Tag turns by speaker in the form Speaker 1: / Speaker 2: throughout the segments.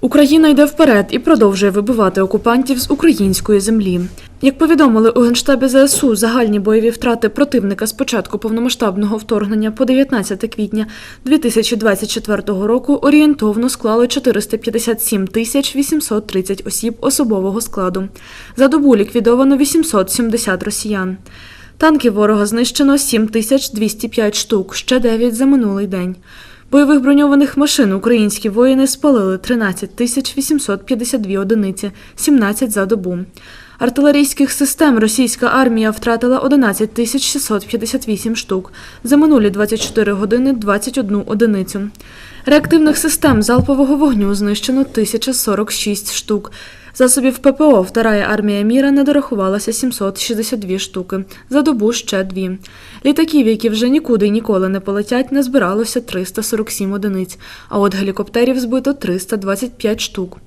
Speaker 1: Україна йде вперед і продовжує вибивати окупантів з української землі. Як повідомили у генштабі ЗСУ, загальні бойові втрати противника з початку повномасштабного вторгнення по 19 квітня 2024 року орієнтовно склали 457 тисяч 830 осіб особового складу. За добу ліквідовано 870 росіян. Танків ворога знищено 7205 штук, ще 9 за минулий день. Бойових броньованих машин українські воїни спалили 13 тисяч 852 одиниці, 17 за добу. Артилерійських систем російська армія втратила 11 тисяч 658 штук, за минулі 24 години 21 одиницю. Реактивних систем залпового вогню знищено 1046 штук. Засобів ППО Вторая армія міра не дорахувалася 762 штуки, за добу ще дві. Літаків, які вже нікуди й ніколи не полетять, не збиралося 347 одиниць, а от гелікоптерів збито 325 штук.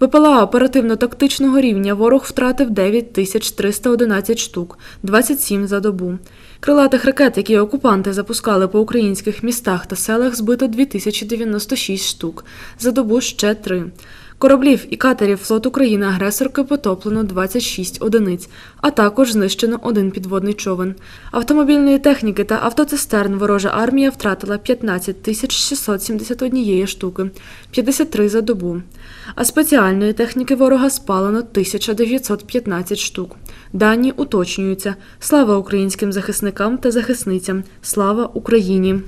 Speaker 1: БПЛА оперативно-тактичного рівня ворог втратив 9311 штук, 27 за добу. Крилатих ракет, які окупанти запускали по українських містах та селах, збито 2096 штук, за добу ще 3. Кораблів і катерів флот України-агресорки потоплено 26 одиниць, а також знищено один підводний човен. Автомобільної техніки та автоцистерн ворожа армія втратила 15 тисяч 671 штуки, 53 за добу. А спеціальної техніки ворога спалено 1915 штук. Дані уточнюються. Слава українським захисникам та захисницям! Слава Україні!